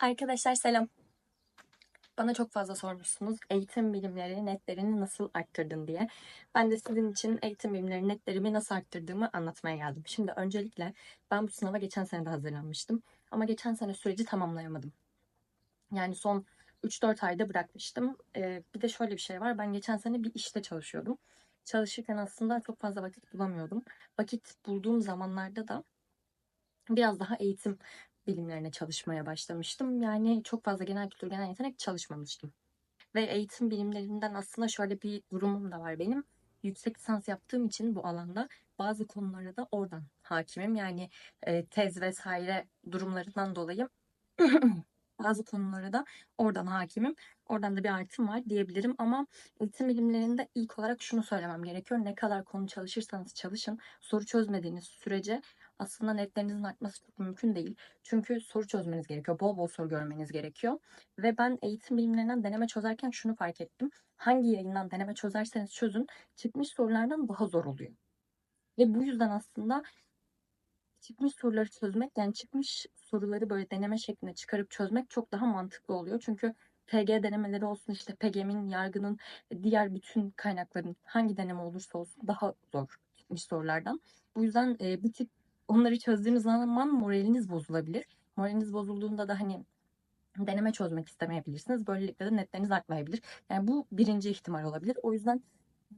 Arkadaşlar selam. Bana çok fazla sormuşsunuz eğitim bilimleri netlerini nasıl arttırdın diye. Ben de sizin için eğitim bilimleri netlerimi nasıl arttırdığımı anlatmaya geldim. Şimdi öncelikle ben bu sınava geçen sene de hazırlanmıştım. Ama geçen sene süreci tamamlayamadım. Yani son 3-4 ayda bırakmıştım. Ee, bir de şöyle bir şey var. Ben geçen sene bir işte çalışıyordum. Çalışırken aslında çok fazla vakit bulamıyordum. Vakit bulduğum zamanlarda da biraz daha eğitim bilimlerine çalışmaya başlamıştım. Yani çok fazla genel kültür, genel yetenek çalışmamıştım. Ve eğitim bilimlerinden aslında şöyle bir durumum da var benim. Yüksek lisans yaptığım için bu alanda bazı konulara da oradan hakimim. Yani e, tez vesaire durumlarından dolayı bazı konulara da oradan hakimim. Oradan da bir artım var diyebilirim ama eğitim bilimlerinde ilk olarak şunu söylemem gerekiyor. Ne kadar konu çalışırsanız çalışın soru çözmediğiniz sürece aslında netlerinizin artması çok mümkün değil. Çünkü soru çözmeniz gerekiyor. Bol bol soru görmeniz gerekiyor. Ve ben eğitim bilimlerinden deneme çözerken şunu fark ettim. Hangi yayından deneme çözerseniz çözün çıkmış sorulardan daha zor oluyor. Ve bu yüzden aslında çıkmış soruları çözmek yani çıkmış soruları böyle deneme şeklinde çıkarıp çözmek çok daha mantıklı oluyor. Çünkü PG denemeleri olsun işte PGM'in, yargının, diğer bütün kaynakların hangi deneme olursa olsun daha zor çıkmış sorulardan. Bu yüzden e, bir tık onları çözdüğünüz zaman moraliniz bozulabilir. Moraliniz bozulduğunda da hani deneme çözmek istemeyebilirsiniz. Böylelikle de netleriniz artmayabilir. Yani bu birinci ihtimal olabilir. O yüzden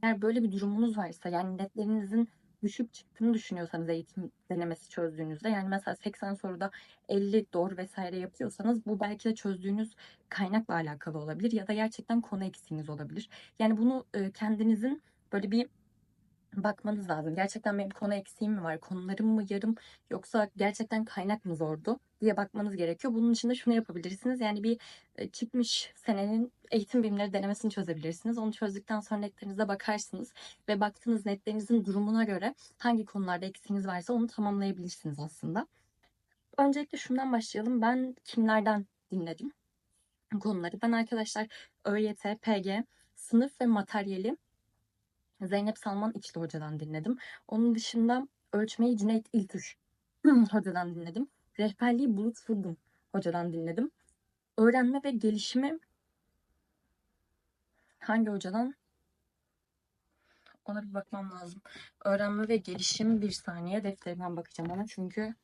eğer böyle bir durumunuz varsa yani netlerinizin düşük çıktığını düşünüyorsanız eğitim denemesi çözdüğünüzde yani mesela 80 soruda 50 doğru vesaire yapıyorsanız bu belki de çözdüğünüz kaynakla alakalı olabilir ya da gerçekten konu eksiğiniz olabilir. Yani bunu kendinizin böyle bir bakmanız lazım. Gerçekten benim konu eksiğim mi var? Konularım mı yarım yoksa gerçekten kaynak mı zordu diye bakmanız gerekiyor. Bunun için de şunu yapabilirsiniz. Yani bir e, çıkmış senenin eğitim bilimleri denemesini çözebilirsiniz. Onu çözdükten sonra netlerinize bakarsınız ve baktığınız netlerinizin durumuna göre hangi konularda eksiğiniz varsa onu tamamlayabilirsiniz aslında. Öncelikle şundan başlayalım. Ben kimlerden dinledim konuları? Ben arkadaşlar ÖYT, PG, sınıf ve materyali Zeynep Salman İçli Hoca'dan dinledim. Onun dışında ölçmeyi Cüneyt İltür Hoca'dan dinledim. Rehberliği Bulut Fırgın Hoca'dan dinledim. Öğrenme ve gelişimi hangi hocadan? Ona bir bakmam lazım. Öğrenme ve gelişim bir saniye defterimden bakacağım ona çünkü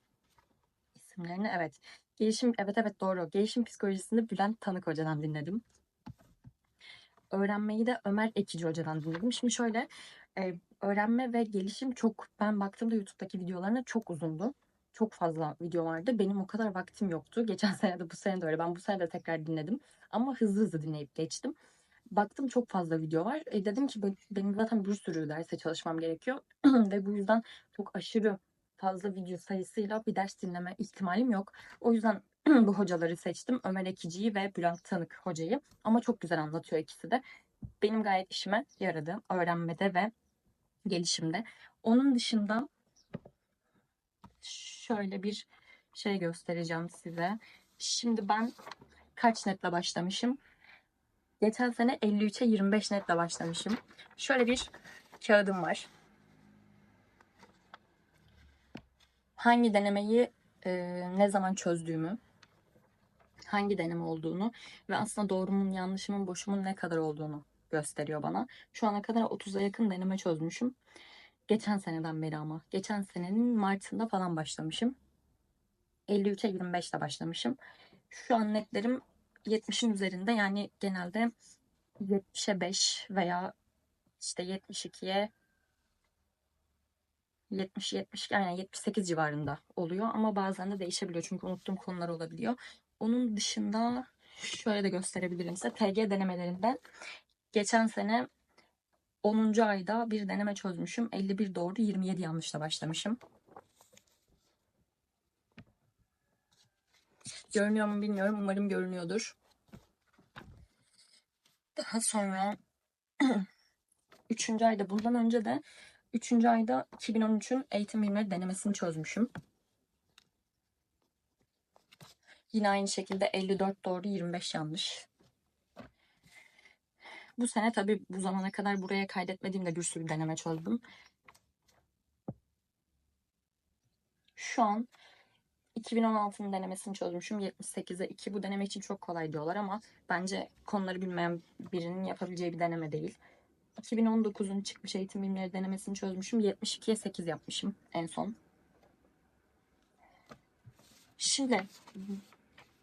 isimlerini evet. Gelişim evet evet doğru. Gelişim psikolojisini Bülent Tanık Hoca'dan dinledim öğrenmeyi de Ömer Ekici Hoca'dan dinledim. Şimdi şöyle e, öğrenme ve gelişim çok ben baktığımda YouTube'daki videolarına çok uzundu. Çok fazla video vardı. Benim o kadar vaktim yoktu. Geçen sene de bu sene de öyle. Ben bu sene de tekrar dinledim. Ama hızlı hızlı dinleyip geçtim. Baktım çok fazla video var. E, dedim ki benim zaten bir sürü derse çalışmam gerekiyor. ve bu yüzden çok aşırı fazla video sayısıyla bir ders dinleme ihtimalim yok. O yüzden bu hocaları seçtim. Ömer Ekici'yi ve Bülent Tanık hocayı. Ama çok güzel anlatıyor ikisi de. Benim gayet işime yaradı. Öğrenmede ve gelişimde. Onun dışında şöyle bir şey göstereceğim size. Şimdi ben kaç netle başlamışım? Geçen sene 53'e 25 netle başlamışım. Şöyle bir kağıdım var. Hangi denemeyi e, ne zaman çözdüğümü, hangi deneme olduğunu ve aslında doğrumun, yanlışımın, boşumun ne kadar olduğunu gösteriyor bana. Şu ana kadar 30'a yakın deneme çözmüşüm. Geçen seneden beri ama. Geçen senenin Mart'ında falan başlamışım. 53'e 25'te başlamışım. Şu an netlerim 70'in üzerinde yani genelde 70'e 5 veya işte 72'ye 70 70 yani 78 civarında oluyor ama bazen de değişebiliyor çünkü unuttuğum konular olabiliyor. Onun dışında şöyle de gösterebilirim size. TG denemelerinden geçen sene 10. ayda bir deneme çözmüşüm. 51 doğru 27 yanlışla başlamışım. Görünüyor mu bilmiyorum. Umarım görünüyordur. Daha sonra 3. ayda bundan önce de 3. ayda 2013'ün eğitim bilimleri denemesini çözmüşüm. Yine aynı şekilde 54 doğru 25 yanlış. Bu sene tabii bu zamana kadar buraya kaydetmediğimde bir sürü deneme çözdüm. Şu an 2016'nın denemesini çözmüşüm. 78'e 2. Bu deneme için çok kolay diyorlar ama bence konuları bilmeyen birinin yapabileceği bir deneme değil. 2019'un çıkmış eğitim bilimleri denemesini çözmüşüm. 72'ye 8 yapmışım en son. Şimdi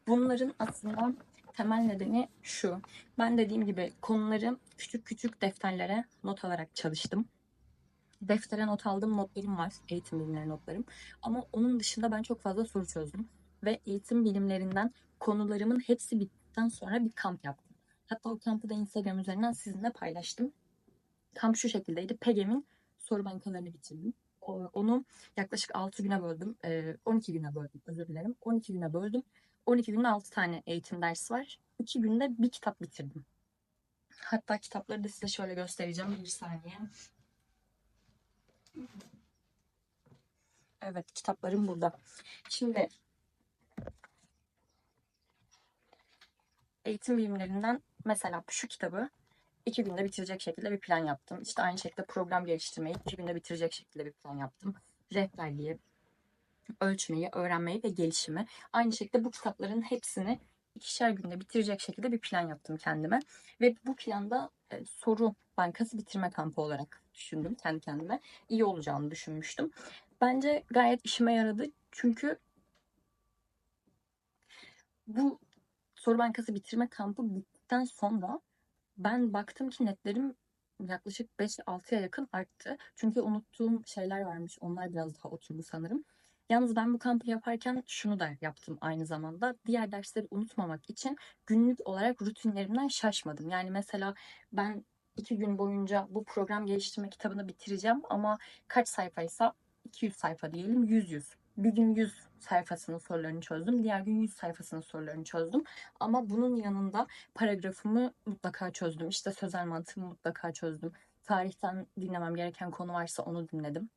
bunların aslında temel nedeni şu. Ben dediğim gibi konuları küçük küçük defterlere not alarak çalıştım. Deftere not aldığım notlarım var. Eğitim bilimleri notlarım. Ama onun dışında ben çok fazla soru çözdüm. Ve eğitim bilimlerinden konularımın hepsi bittikten sonra bir kamp yaptım. Hatta o kampı da Instagram üzerinden sizinle paylaştım. Kamp şu şekildeydi. PEGEM'in soru bankalarını bitirdim. Onu yaklaşık 6 güne böldüm. Ee, 12 güne böldüm özür dilerim. 12 güne böldüm. 12 günde 6 tane eğitim dersi var. 2 günde bir kitap bitirdim. Hatta kitapları da size şöyle göstereceğim. Bir saniye. Evet kitaplarım burada. Şimdi eğitim bilimlerinden mesela şu kitabı iki günde bitirecek şekilde bir plan yaptım. İşte aynı şekilde program geliştirmeyi iki günde bitirecek şekilde bir plan yaptım. Rehberliği, ölçmeyi, öğrenmeyi ve gelişimi. Aynı şekilde bu kitapların hepsini ikişer günde bitirecek şekilde bir plan yaptım kendime. Ve bu planda e, soru bankası bitirme kampı olarak düşündüm kendi kendime. İyi olacağını düşünmüştüm. Bence gayet işime yaradı. Çünkü bu soru bankası bitirme kampı bittikten sonra ben baktım ki netlerim yaklaşık 5-6'ya yakın arttı. Çünkü unuttuğum şeyler varmış. Onlar biraz daha oturdu sanırım. Yalnız ben bu kampı yaparken şunu da yaptım aynı zamanda. Diğer dersleri unutmamak için günlük olarak rutinlerimden şaşmadım. Yani mesela ben iki gün boyunca bu program geliştirme kitabını bitireceğim ama kaç sayfaysa 200 sayfa diyelim 100 100. Bir gün 100 sayfasının sorularını çözdüm. Diğer gün 100 sayfasının sorularını çözdüm. Ama bunun yanında paragrafımı mutlaka çözdüm. İşte sözel mantığımı mutlaka çözdüm. Tarihten dinlemem gereken konu varsa onu dinledim.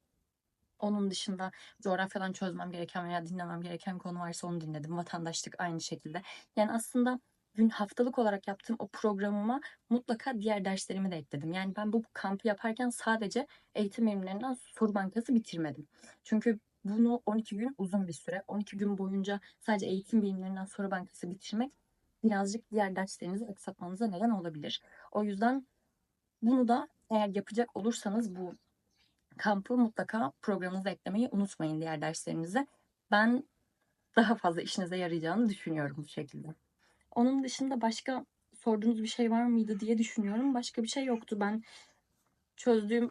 Onun dışında coğrafyadan çözmem gereken veya dinlemem gereken konu varsa onu dinledim. Vatandaşlık aynı şekilde. Yani aslında gün haftalık olarak yaptığım o programıma mutlaka diğer derslerimi de ekledim. Yani ben bu kampı yaparken sadece eğitim bilimlerinden soru bankası bitirmedim. Çünkü bunu 12 gün uzun bir süre. 12 gün boyunca sadece eğitim bilimlerinden soru bankası bitirmek birazcık diğer derslerinizi aksatmanıza neden olabilir. O yüzden bunu da eğer yapacak olursanız bu kampı mutlaka programınıza eklemeyi unutmayın diğer derslerinize. Ben daha fazla işinize yarayacağını düşünüyorum bu şekilde. Onun dışında başka sorduğunuz bir şey var mıydı diye düşünüyorum. Başka bir şey yoktu. Ben çözdüğüm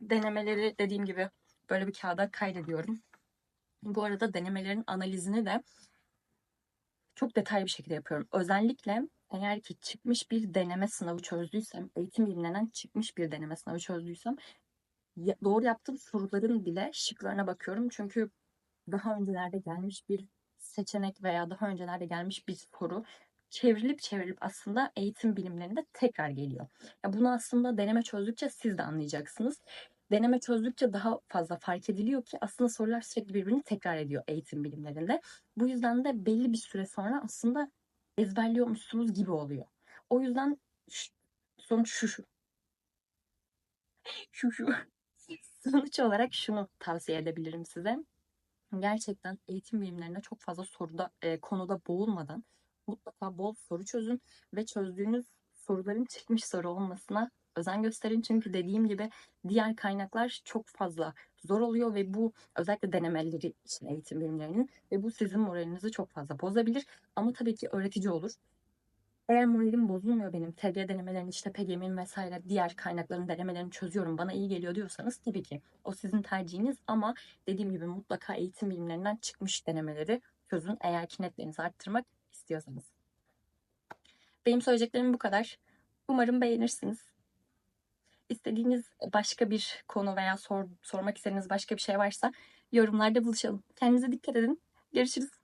denemeleri dediğim gibi böyle bir kağıda kaydediyorum. Bu arada denemelerin analizini de çok detaylı bir şekilde yapıyorum. Özellikle eğer ki çıkmış bir deneme sınavı çözdüysem, eğitim bilimlerinden çıkmış bir deneme sınavı çözdüysem doğru yaptığım soruların bile şıklarına bakıyorum. Çünkü daha öncelerde gelmiş bir seçenek veya daha öncelerde gelmiş bir soru çevrilip çevrilip aslında eğitim bilimlerinde tekrar geliyor. Ya bunu aslında deneme çözdükçe siz de anlayacaksınız. Deneme çözdükçe daha fazla fark ediliyor ki aslında sorular sürekli birbirini tekrar ediyor eğitim bilimlerinde. Bu yüzden de belli bir süre sonra aslında ezberliyormuşsunuz gibi oluyor. O yüzden sonuç şu şu. Şu şu. Sonuç olarak şunu tavsiye edebilirim size. Gerçekten eğitim bilimlerine çok fazla soruda e, konuda boğulmadan mutlaka bol soru çözün ve çözdüğünüz soruların çıkmış soru olmasına özen gösterin. Çünkü dediğim gibi diğer kaynaklar çok fazla zor oluyor ve bu özellikle denemeleri için eğitim bilimlerinin ve bu sizin moralinizi çok fazla bozabilir. Ama tabii ki öğretici olur. Eğer moralim bozulmuyor benim, TGE denemelerini işte PGM'in vesaire diğer kaynakların denemelerini çözüyorum, bana iyi geliyor diyorsanız tabii ki o sizin tercihiniz ama dediğim gibi mutlaka eğitim bilimlerinden çıkmış denemeleri çözün eğer ki netlerinizi arttırmak istiyorsanız. Benim söyleyeceklerim bu kadar. Umarım beğenirsiniz. İstediğiniz başka bir konu veya sor, sormak istediğiniz başka bir şey varsa yorumlarda buluşalım. Kendinize dikkat edin. Görüşürüz.